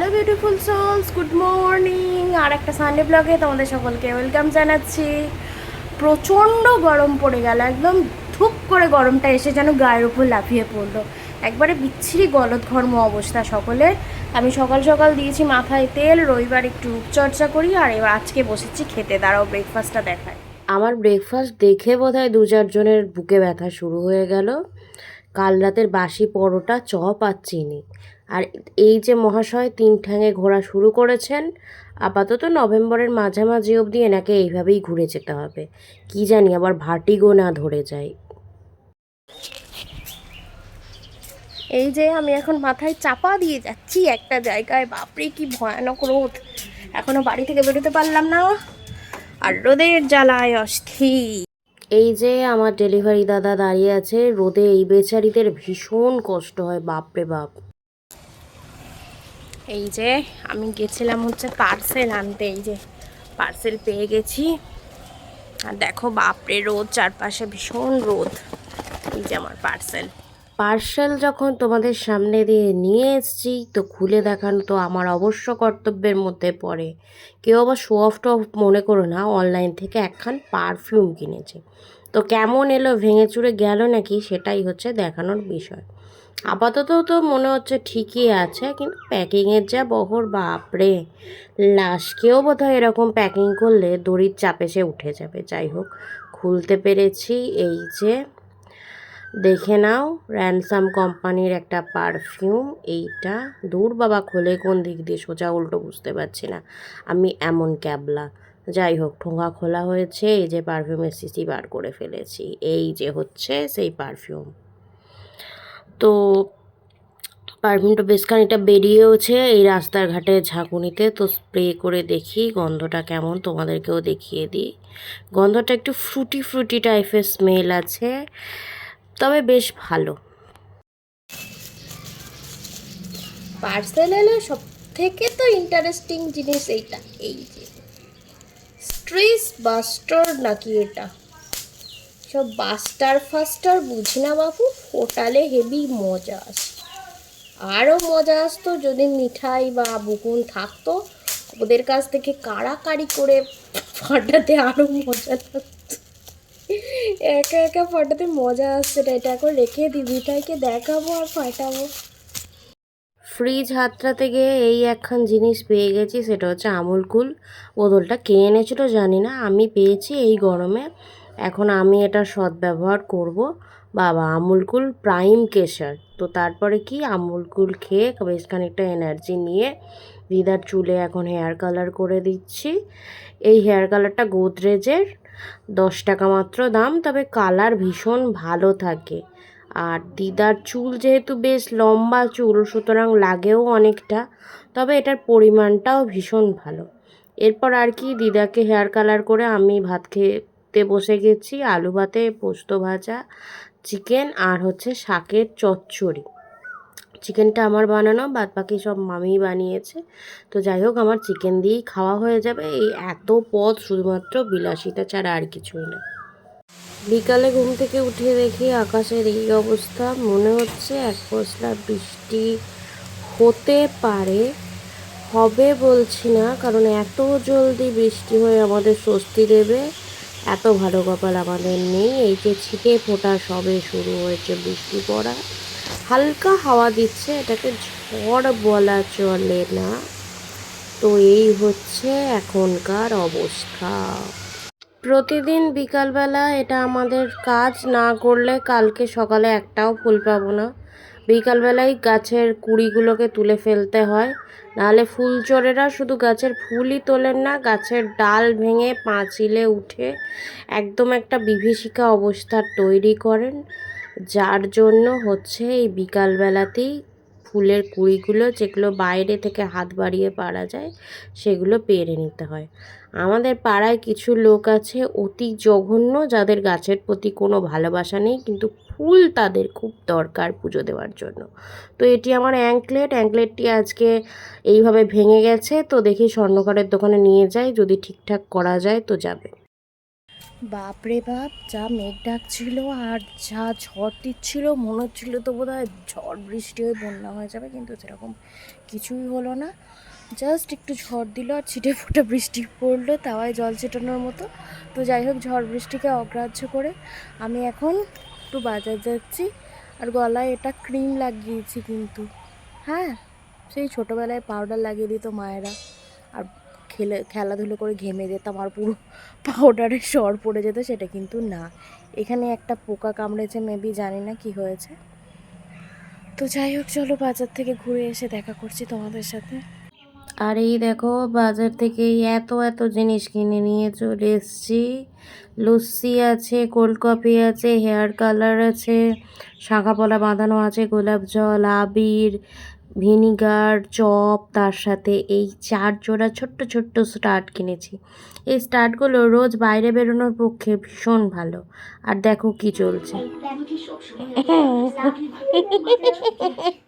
Hello beautiful souls good morning আর একটা Sunday ব্লগে তোমাদের সকলকে ওয়েলকাম জানাচ্ছি। প্রচণ্ড গরম পড়ে গেল, একদম ধুপ করে গরমটা এসে যেন গায়ের উপর লাফিয়ে পড়ল। একবারে বিচ্ছিরি গলদঘর্ম অবস্থা সকলের। আমি সকাল সকাল দিয়েছি মাথায় তেল, রবিবার একটু রূপচর্চা করি, আর এবার আজকে বসেছি খেতে। দাঁড়াও ব্রেকফাস্টটা দেখায় আমার ব্রেকফাস্ট দেখে বোধহয় দু চারজনের বুকে ব্যথা শুরু হয়ে গেল। কাল রাতের বাসি পরোটা চপ আর চিনি। আর এই যে মহাশয় তিন ঠ্যাঙে ঘোরা শুরু করেছেন আপাতত নভেম্বরের মাঝামাঝি অবধি এনাকে এইভাবেই ঘুরে যেতে হবে। কি জানি আবার ভাটিগো না ধরে যায়। এই যে আমি এখন মাথায় চাপা দিয়ে যাচ্ছি একটা জায়গায় বাপরে কি ভয়ানক রোদ। এখনও বাড়ি থেকে বেরোতে পারলাম না। আর রোদের জ্বালায় অস্থির। এই যে আমার ডেলিভারি দাদা দাঁড়িয়ে আছে রোদে এই বেচারিদের ভীষণ কষ্ট হয় বাপরে বাপ। এই যে আমি গেছিলাম হচ্ছে পার্সেল আনতে, এই যে পার্সেল পেয়ে গেছি। আর দেখো বাপরে, রোদ, চারপাশে ভীষণ রোদ। এই যে আমার পার্সেল পার্সেল যখন তোমাদের সামনে দিয়ে নিয়ে এসেছি, তো খুলে দেখানো তো আমার অবশ্য কর্তব্যের মধ্যে পড়ে। কেউ আবার শো অফ টফ মনে করো না অনলাইন থেকে একখান পারফিউম কিনেছে। তো কেমন এলো ভেঙে চুরে গেল নাকি, সেটাই হচ্ছে দেখানোর বিষয়। আপাতত তো মনে হচ্ছে ঠিকই আছে, কিন্তু প্যাকিংয়ের যা বহর, বাপরে! লাশকেও বোধহয় এরকম প্যাকিং করলে দড়ির চাপে সে উঠে যাবে। যাই হোক, খুলতে পেরেছি এই যে, দেখে নাও র্যানসাম কোম্পানির একটা পারফিউম এইটা দূর বাবা খোলে কোন দিক দিয়ে সোজা উল্টো বুঝতে পারছি না। আমি এমন ক্যাবলা। যাই হোক, ঠোঙা খোলা হয়েছে, এই যে পারফিউমের সিসি বার করে ফেলেছি। এই যে হচ্ছে সেই পারফিউম তো পারফিউমটা বেশ খানিকটা বেরিয়েওছে এই রাস্তার ঘাটে ঝাঁকুনিতে। তো স্প্রে করে দেখি গন্ধটা কেমন, তোমাদেরকেও দেখিয়ে দিই। গন্ধটা একটু ফ্রুটি ফ্রুটি টাইপের স্মেল আছে, তবে বেশ ভালো। পার্সেল এলে সব থেকে তো ইন্টারেস্টিং জিনিস এইটা, এই যে স্ট্রেস বাস্টার নাকি এটা? সব বাস্টার ফাস্টার বুঝি না বাবু? ফোটালে হেভি মজা আসে আরও মজা আসতো যদি মিঠাই বা বুকুন থাকতো। ওদের কাছ থেকে কাড়াকাড়ি করে ফাটাতে আরও মজা লাগতো। একা একা ফাটাতে মজা আসছে না এটা এখন রেখে দিই মিঠাইকে দেখাবো আর ফাটাবো। ফ্রিজ হাতটাতে গিয়ে এই একখান জিনিস পেয়ে গেছি, সেটা হচ্ছে আমুল কুল। বোতলটা কে এনেছিল জানি না, আমি পেয়েছি এই গরমে। এখন আমি এটা সদ্ব্যবহার করব। বাবা আমুল কুল প্রাইম কেশার। তো তারপরে কি? আমুল কুল খেয়ে বেশ খানিকটা এনার্জি নিয়ে দিদার চুলে এখন হেয়ার কালার করে দিচ্ছি। এই হেয়ার কালারটা গোদরেজের, দশ টাকা মাত্র দাম, তবে কালার ভীষণ ভালো থাকে। আর দিদার চুল যেহেতু বেশ লম্বা চুল, সুতরাং লাগেও অনেকটা, তবে এটার পরিমাণটাও ভীষণ ভালো। এরপর আর কি দিদাকে হেয়ার কালার করে আমি ভাত খেতে বসে গেছি, আলু ভাতে, পোস্ত ভাজা, চিকেন আর হচ্ছে শাকের চচ্চড়ি। চিকেনটা আমার বানানো বাদ বাকি সব মামি বানিয়েছে। তো যাই হোক, আমার চিকেন দিয়েই খাওয়া হয়ে যাবে। এই এত পদ শুধুমাত্র বিলাসিতা ছাড়া আর কিছুই না। বিকালে ঘুম থেকে উঠে দেখি আকাশের এই অবস্থা। মনে হচ্ছে এক পশলা বৃষ্টি হতে পারে। হবে বলছি না, কারণ এত জলদি বৃষ্টি হয়ে আমাদের স্বস্তি দেবে। এত ভালো কপাল আমাদের নেই। এই যে ছিটে ফোটা সবে শুরু হয়েছে বৃষ্টি পড়া। হালকা হাওয়া দিচ্ছে, এটাকে ঝড় বলা চলে না। তো এই হচ্ছে এখনকার অবস্থা। প্রতিদিন বিকালবেলা এটা আমাদের কাজ, না করলে কালকে সকালে একটাও ফুল পাবো না। বিকালবেলায় গাছের কুড়িগুলোকে তুলে ফেলতে হয়। নাহলে ফুল চোরেরা শুধু গাছের ফুলই তোলেন না, গাছের ডাল ভেঙে পাঁচিলে উঠে একদম একটা বিভীষিকা অবস্থা তৈরি করেন। যার জন্য হচ্ছে এই বিকালবেলাতেই ফুলের কুড়িগুলো যেগুলো বাইরে থেকে হাত বাড়িয়ে পারা যায়, সেগুলো পেরে নিতে হয়। আমাদের পাড়ায় কিছু লোক আছে অতি জঘন্য, যাদের গাছের প্রতি কোনো ভালোবাসা নেই, কিন্তু ফুল তাদের খুব দরকার পুজো দেওয়ার জন্য। তো এটি আমার অ্যাঙ্কলেট অ্যাঙ্কলেটটি আজকে এইভাবে ভেঙে গেছে, তো দেখি স্বর্ণকারের দোকানে নিয়ে যাই, যদি ঠিকঠাক করা যায় তো যাবে। বাপরে বাপ, যা মেঘ ডাকছিল আর যা ঝড় দিচ্ছিল, মনে হচ্ছিল তো বোধ হয় ঝড় বৃষ্টি হয়ে বন্যা হয়ে যাবে, কিন্তু সেরকম কিছুই হলো না। জাস্ট একটু ঝড় দিল আর ছিটে ফোটা বৃষ্টি পড়ল, তাওয়ায় জল ছেটানোর মতো। তো যাই হোক, ঝড় বৃষ্টিকে অগ্রাহ্য করে আমি এখন একটু বাজার যাচ্ছি। আর গলায় এটা ক্রিম লাগিয়েছি কিন্তু। হ্যাঁ সেই ছোটোবেলায় পাউডার লাগিয়ে দিত মায়েরা। আর খেলে, খেলাধুলো করে ঘেমে যেতাম আর পুরো পাউডারের সর পড়ে যেত, সেটা কিন্তু না। এখানে একটা পোকা কামড়েছে মেবি জানি না কি হয়েছে। তো যাই হোক, চলো বাজার থেকে ঘুরে এসে দেখা করছি তোমাদের সাথে। আর এই দেখো বাজার থেকে এত এত জিনিস কিনে নিয়ে চলে এসেছি। লস্যি আছে কোল্ড কফি আছে হেয়ার কালার আছে শাঁখাপলা বাঁধানো আছে গোলাপ জল আবির ভিনিগার চপ তার সাথে এই চার জোড়া ছোট্ট ছোট্ট স্টার্ট কিনেছি। এই স্টার্টগুলো রোজ বাইরে বেরোনোর পক্ষে ভীষণ ভালো। আর দেখো কি চলছে।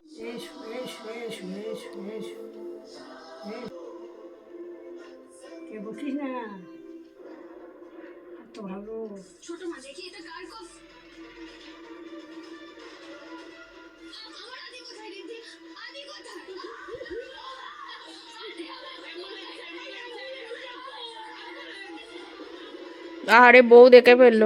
আরে বউ দেখে ফেলল।